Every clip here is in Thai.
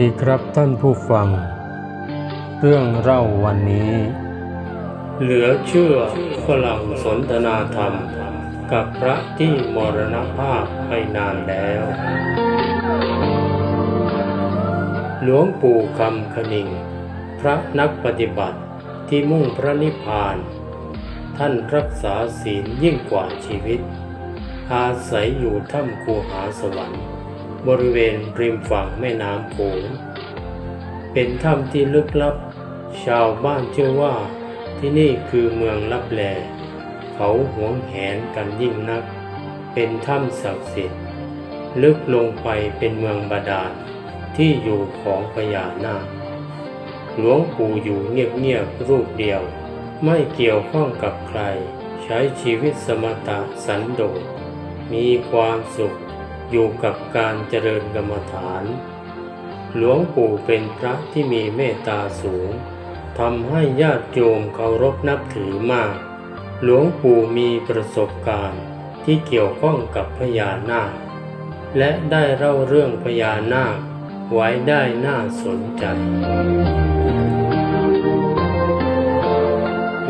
ดีครับท่านผู้ฟัง เรื่องเล่าวันนี้ เหลือเชื่อฝรั่งสนทนาธรรม กับพระที่มรณภาพไปนานแล้ว หลวงปู่คำคณิง พระนักปฏิบัติที่มุ่งพระนิพพาน ท่านรักษาศีลยิ่งกว่าชีวิต อาศัยอยู่ถ้ำคูหาสวรรค์ บริเวณริมฝั่งแม่น้ำโขงเป็นถ้ำที่ลึกลับ ชาวบ้านเชื่อว่าที่นี่คือเมืองลับแล เขาหวงแหนกันยิ่งนัก เป็นถ้ำศักดิ์สิทธิ์ ลึกลงไปเป็นเมืองบาดาลที่อยู่ของพญานาคหลวงปู่อยู่เงียบๆรูปเดียว ไม่เกี่ยวข้องกับใคร ใช้ชีวิตสมถะสันโดษมีความสุข อยู่กับการเจริญกรรมฐาน หลวงปู่เป็นพระที่มีเมตตาสูงทำให้ญาติโยมเคารพนับถือมาก หลวงปู่มีประสบการณ์ที่เกี่ยวข้องกับพญานาค และได้เล่าเรื่องพญานาคไว้ได้น่าสนใจ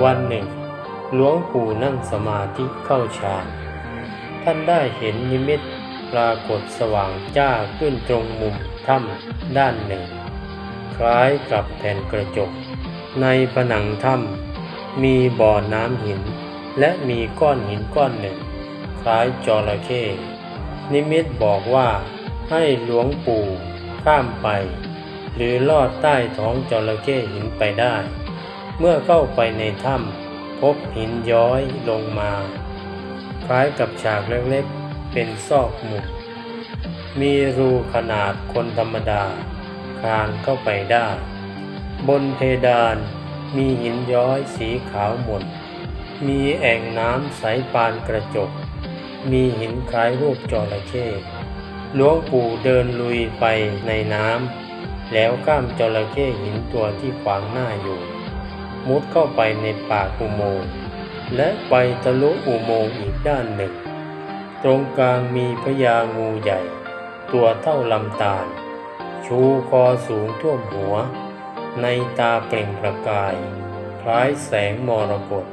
วันหนึ่ง หลวงปู่นั่งสมาธิเข้าฌาน ท่านได้เห็นนิมิต ปรากฏสว่างจ้าขึ้นตรงมุมถ้ำด้านหนึ่ง คล้ายกับแผ่นกระจก ในผนังถ้ำมีบ่อน้ำหิน และมีก้อนหินก้อนหนึ่ง คล้ายจระเข้นิมิตบอกว่าให้หลวงปู่ข้ามไป หรือลอดใต้ท้องจระเข้หินไปได้ เมื่อเข้าไปในถ้ำพบหินย้อยลงมา คล้ายกับฉากเล็กๆ เป็นซอกมุม มีรูขนาดคนธรรมดาคลานเข้าไปได้ บนเพดานมีหินย้อยสีขาวหมดมีแอ่งน้ำใสปานกระจก มีหินคล้ายรูปจระเข้หลวงปู่เดินลุยไปในน้ำแล้วข้ามจระเข้หินตัวที่ขวางหน้าอยู่ มุดเข้าไปในปากอุโมงค์และไปทะลุอุโมงค์อีกด้านหนึ่ง ตรงกลางมีพญางูใหญ่ ตัวเท่าลำตาล ชูคอสูงท่วมหัว ในตาเปล่งประกาย คล้ายแสงมรกต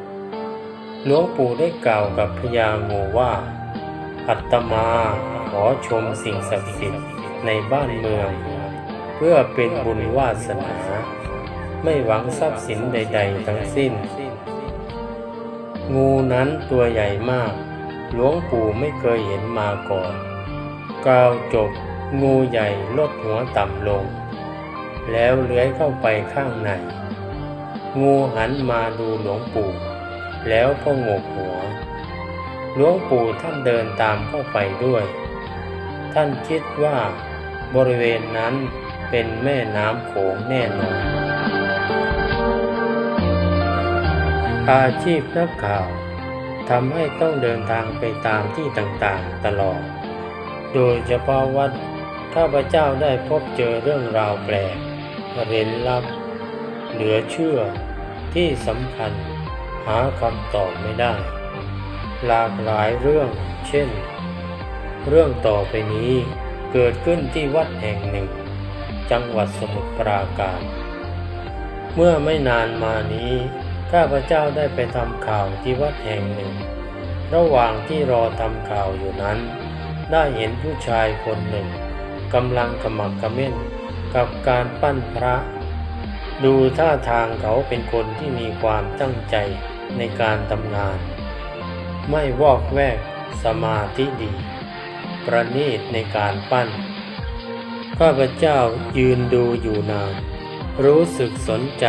หลวงปู่ได้กล่าวกับพญางูว่า อัตมาขอชมสิ่งศักดิ์สิทธิ์ในบ้านเมือง เพื่อเป็นบุญวาสนา ไม่หวังทรัพย์สินใด ๆ ทั้งสิ้น งูนั้นตัวใหญ่มาก หลวงปู่ไม่เคยเห็นมาก่อนกล่าวจบงูใหญ่ลดหัวต่ำลง แล้วเลื้อยเข้าไปข้างใน งูหันมาดูหลวงปู่ แล้วก็งกหัว หลวงปู่ท่านเดินตามเข้าไปด้วย ท่านคิดว่าบริเวณนั้นเป็นแม่น้ำโขงแน่นอนอาชีพนักข่าว ทำให้ต้องเดินทางไปตามที่ต่างๆตลอด โดยเฉพาะวัดข้าพเจ้าได้พบเจอเรื่องราวแปลกเร้นลับ เหลือเชื่อที่สำคัญหาคำตอบไม่ได้ หลากหลายเรื่อง เช่น เรื่องต่อไปนี้เกิดขึ้นที่วัดแห่งหนึ่ง จังหวัดสมุทรปราการ เมื่อไม่นานมานี้ ข้าพเจ้าได้ไปทำข่าวที่วัดแห่งหนึ่ง ระหว่างที่รอทำข่าวอยู่นั้น ได้เห็นผู้ชายคนหนึ่งกำลังกำมักกระเม่นกับการปั้นพระ ดูท่าทางเขาเป็นคนที่มีความตั้งใจในการทำงาน ไม่วอกแวกสมาธิดี ประณีตในการปั้น ข้าพเจ้ายืนดูอยู่นาน รู้สึกสนใจ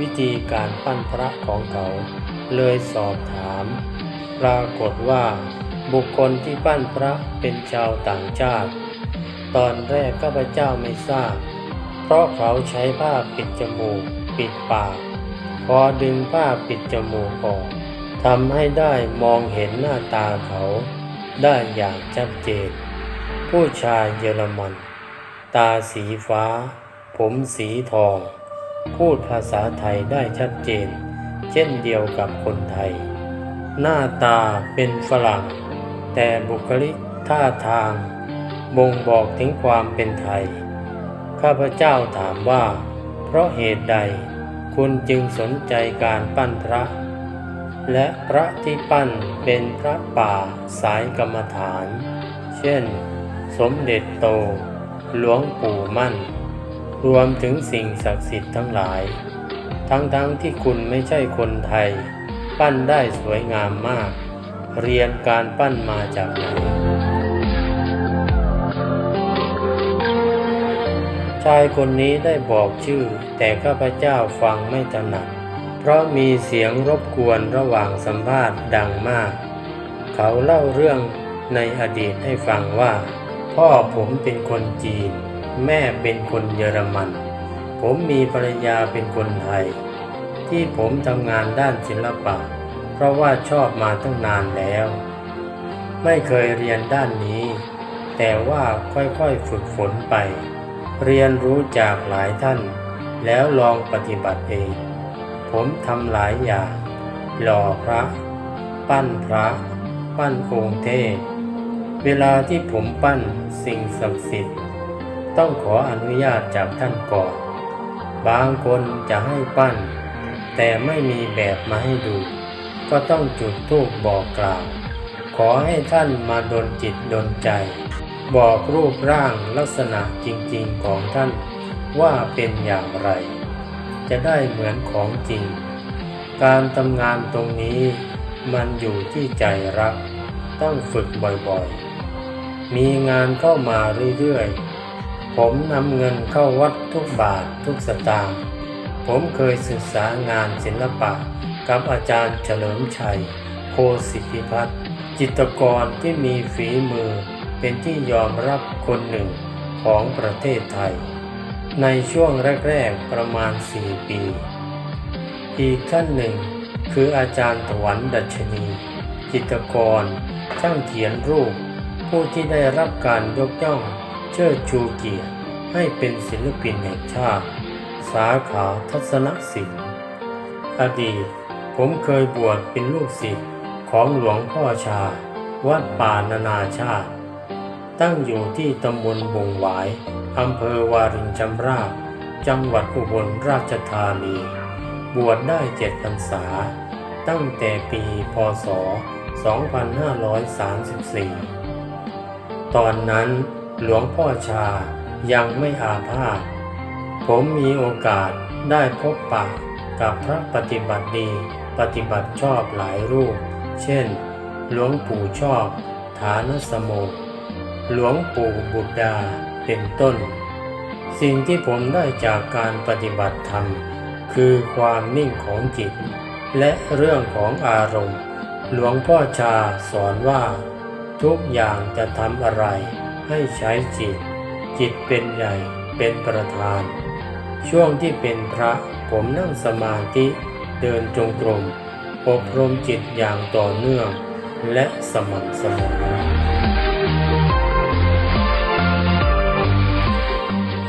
วิธีการปั้นพระของเขา เลยสอบถาม ปรากฏว่าบุคคลที่ปั้นพระเป็นชาวต่างชาติ ตอนแรกข้าพเจ้าไม่ทราบ เพราะเขาใช้ผ้าปิดจมูก ปิดปาก พอดึงผ้าปิดจมูกออกทำให้ได้มองเห็นหน้าตาเขาได้อย่างชัดเจน ผู้ชายเยอรมัน ตาสีฟ้า ผมสีทอง พูดภาษาไทยได้ชัดเจน เช่นเดียวกับคนไทย หน้าตาเป็นฝรั่ง แต่บุคลิกท่าทาง บ่งบอกถึงความเป็นไทย ข้าพเจ้าถามว่า เพราะเหตุใดคุณจึงสนใจการปั้นพระ และพระที่ปั้นเป็นพระป่าสายกรรมฐาน เช่น สมเด็จโต หลวงปู่มั่น รวมถึงสิ่งศักดิ์สิทธิ์ทั้งหลาย ทั้งๆทที่คุณไม่ใช่คนไทย ปั้นได้สวยงามมาก เรียนการปั้นมาจากไหน ชายคนนี้ได้บอกชื่อ แต่ข้าพเจ้าฟังไม่ถนัด เพราะมีเสียงรบกวนระหว่างสัมภาษณ์ดังมาก เขาเล่าเรื่องในอดีตให้ฟังว่า พ่อผมเป็นคนจีน แม่เป็นคนเยอรมัน ผมมีภรรยาเป็นคนไทย ที่ผมทำงานด้านศิลปะ เพราะว่าชอบมาตั้งนานแล้ว ไม่เคยเรียนด้านนี้ แต่ว่าค่อยๆฝึกฝนไป เรียนรู้จากหลายท่าน แล้วลองปฏิบัติเอง ผมทำหลายอย่าง หล่อพระ ปั้นพระ ปั้นองค์เทพเวลาที่ผมปั้นสิ่งศักดิ์สิทธิ์ ต้องขออนุญาตจากท่านก่อน บางคนจะให้ปั้น แต่ไม่มีแบบมาให้ดู ก็ต้องจุดธูปบอกกล่าว ขอให้ท่านมาดนจิตดนใจ บอกรูปร่างลักษณะจริงๆของท่านว่าเป็นอย่างไร จะได้เหมือนของจริง การทำงานตรงนี้มันอยู่ที่ใจรัก ต้องฝึกบ่อยๆ มีงานเข้ามาเรื่อยๆ ผมนำเงินเข้าวัดทุกบาททุกสตางค์ ผมเคยศึกษางานศิลปะ กับอาจารย์เฉลิมชัย โคสิทธิพัฒน์จิตรกรที่มีฝีมือเป็นที่ยอมรับคนหนึ่งของประเทศไทย ในช่วงแรกๆประมาณ 4 ปี อีกท่านหนึ่งคืออาจารย์ถวันดัชนี จิตรกรช่างเขียนรูป ผู้ที่ได้รับการยกย่อง เชิดชูเกียรติให้เป็นศิลปินแห่งชาติ สาขาทัศนศิลป์ อดีตผมเคยบวชเป็นลูกศิษย์ของหลวงพ่อชา วัดป่านานาชาติ ตั้งอยู่ที่ตำบลบงหวาย อำเภอวารินชำราบจังหวัดอุบลราชธานี บวชได้เจ็ดพรรษา ตั้งแต่ปีพศ 2534 ตอนนั้น หลวงพ่อชายังไม่อาพาธผมมีโอกาสได้พบปะกับพระปฏิบัติดี ปฏิบัติชอบหลายรูป เช่น หลวงปู่ชอบ ฐานสโมกหลวงปู่บุตรดาเป็นต้น สิ่งที่ผมได้จากการปฏิบัติธรรม คือความนิ่งของจิต และเรื่องของอารมณ์ หลวงพ่อชาสอนว่า ทุกอย่างจะทำอะไร ให้ใช้จิต จิตเป็นใหญ่เป็นประธาน ช่วงที่เป็นพระผมนั่งสมาธิเดินจงกรมอบรมจิตอย่างต่อเนื่อง และสม่ำเสมอ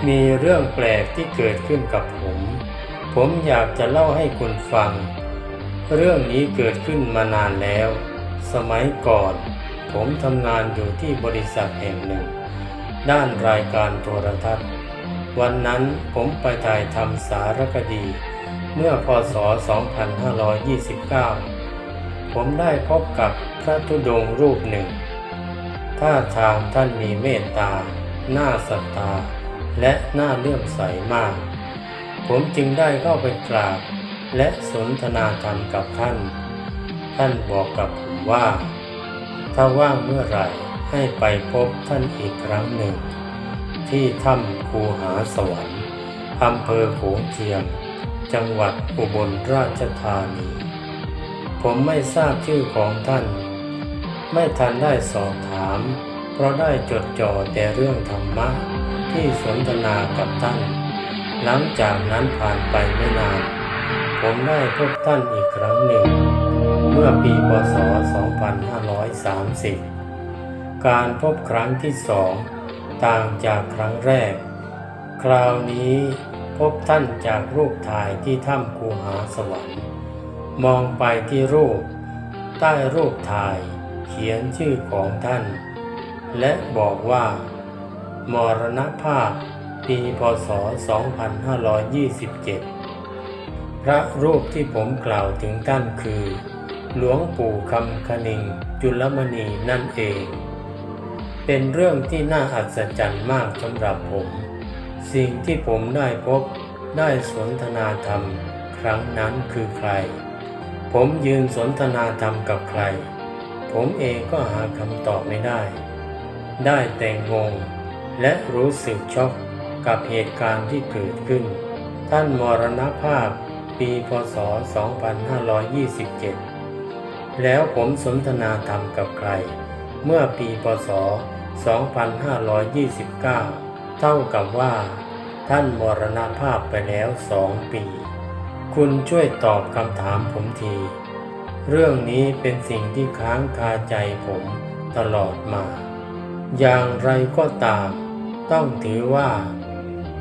มีเรื่องแปลกที่เกิดขึ้นกับผม ผมอยากจะเล่าให้คุณฟัง เรื่องนี้เกิดขึ้นมานานแล้ว สมัยก่อน ผมทำงานอยู่ที่บริษัทแห่งหนึ่ง ด้านรายการโทรทัศน์ วันนั้นผมไปถ่ายทำสารคดี เมื่อพศ 2529 ผมได้พบกับพระธุดงรูปหนึ่ง ท่าทางท่านมีเมตตาน่าศรัทธา และน่าเลื่อมใสมาก ผมจึงได้เข้าไปกราบ และสนทนาธรรมกับท่าน ท่านบอกกับผมว่า ถ้าว่างเมื่อไหร่ให้ไปพบท่านอีกครั้งหนึ่ง ที่ถ้ำคูหาสวรรค์อำเภอโขงเจียม จังหวัดอุบลราชธานี ผมไม่ทราบชื่อของท่าน ไม่ทันได้สอบถาม เพราะได้จดจ่อแต่เรื่องธรรมะที่สนทนากับท่าน หลังจากนั้นผ่านไปไม่นาน ผมได้พบท่านอีกครั้งหนึ่ง เมื่อปีพศ 2530 การพบครั้งที่สองต่างจากครั้งแรก คราวนี้พบท่านจากรูปถ่ายที่ถ้ำคูหาสวรรค์ มองไปที่รูป ใต้รูปถ่ายเขียนชื่อของท่าน และบอกว่า มรณภาพปีพศ 2527 พระรูปที่ผมกล่าวถึงท่านคือ หลวงปู่คำคณิงจุลมณีนั่นเอง เป็นเรื่องที่น่าอัศจรรย์มากสำหรับผม สิ่งที่ผมได้พบได้สนทนาธรรมครั้งนั้นคือใคร ผมยืนสนทนาธรรมกับใคร ผมเองก็หาคำตอบไม่ได้ ได้แต่งงและรู้สึกช็อกกับเหตุการณ์ที่เกิดขึ้น ท่านมรณภาพปีพศ 2527 แล้วผมสนทนาธรรมกับใคร เมื่อปีพศ 2529 เท่ากับว่า ท่านมรณภาพไปแล้วสองปี คุณช่วยตอบคำถามผมที เรื่องนี้เป็นสิ่งที่ค้างคาใจผมตลอดมา อย่างไรก็ตาม ต้องถือว่า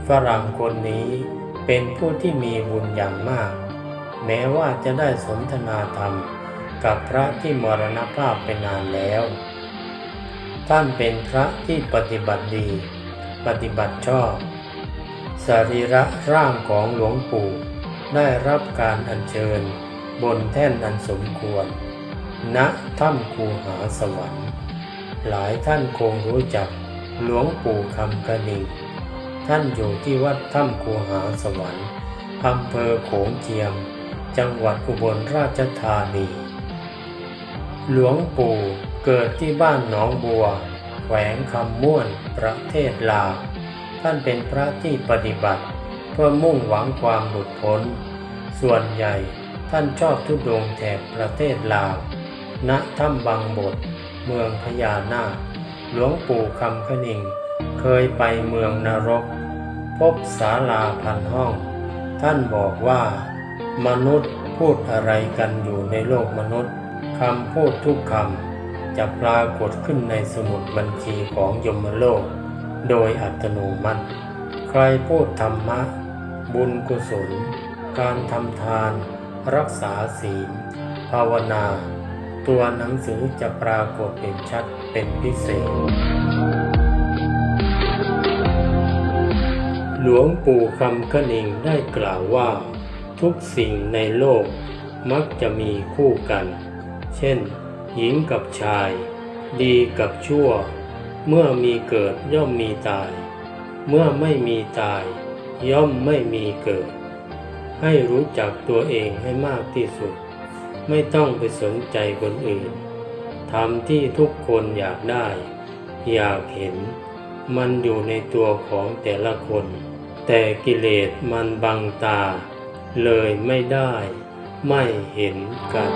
ฝรั่งคนนี้เป็นผู้ที่มีบุญอย่างมาก แม้ว่าจะได้สนทนาธรรม กับพระที่มรณภาพไปนานแล้ว ท่านเป็นพระที่ปฏิบัติดี ปฏิบัติชอบสรีระร่างของหลวงปู่ได้รับการอัญเชิญบนแท่นอันสมควร ณถ้ำคูหาสวรรค์ หลายท่านคงรู้จักหลวงปู่คำกะนิงท่านอยู่ที่วัดถ้ำคูหาสวรรค์อำเภอโขงเจียม จังหวัดอุบลราชธานี หลวงปู่เกิดที่บ้านหนองบัว แขวงคำม่วนประเทศลาว ท่านเป็นพระที่ปฏิบัติ เพื่อมุ่งหวังความหลุดพ้น ส่วนใหญ่ท่านชอบทุดงแถบประเทศลาว ณ ถ้ำบางบท เมืองพญานาค หลวงปู่คำคณิง เคยไปเมืองนรก พบศาลาพันห้อง ท่านบอกว่า มนุษย์พูดอะไรกันอยู่ในโลกมนุษย์ คำพูดทุกคำจะปรากฏขึ้นในสมุดบัญชีของยมโลก โดยอัตโนมัติ ใครพูดธรรมะ บุญกุศล การทำทาน รักษาศีล ภาวนา ตัวหนังสือจะปรากฏเป็นชัดเป็นพิเศษ หลวงปู่คำคณิงได้กล่าวว่า ทุกสิ่งในโลกมักจะมีคู่กัน ช่น หญิงกับชาย ดีกับชั่ว เมื่อมีเกิดย่อมมีตาย เมื่อไม่มีตาย ย่อมไม่มีเกิด ให้รู้จักตัวเองให้มากที่สุด ไม่ต้องไปสนใจคนอื่นทำที่ทุกคนอยากได้ อยากเห็น มันอยู่ในตัวของแต่ละคน แต่กิเลสมันบังตา เลยไม่ได้ ไม่เห็นกัน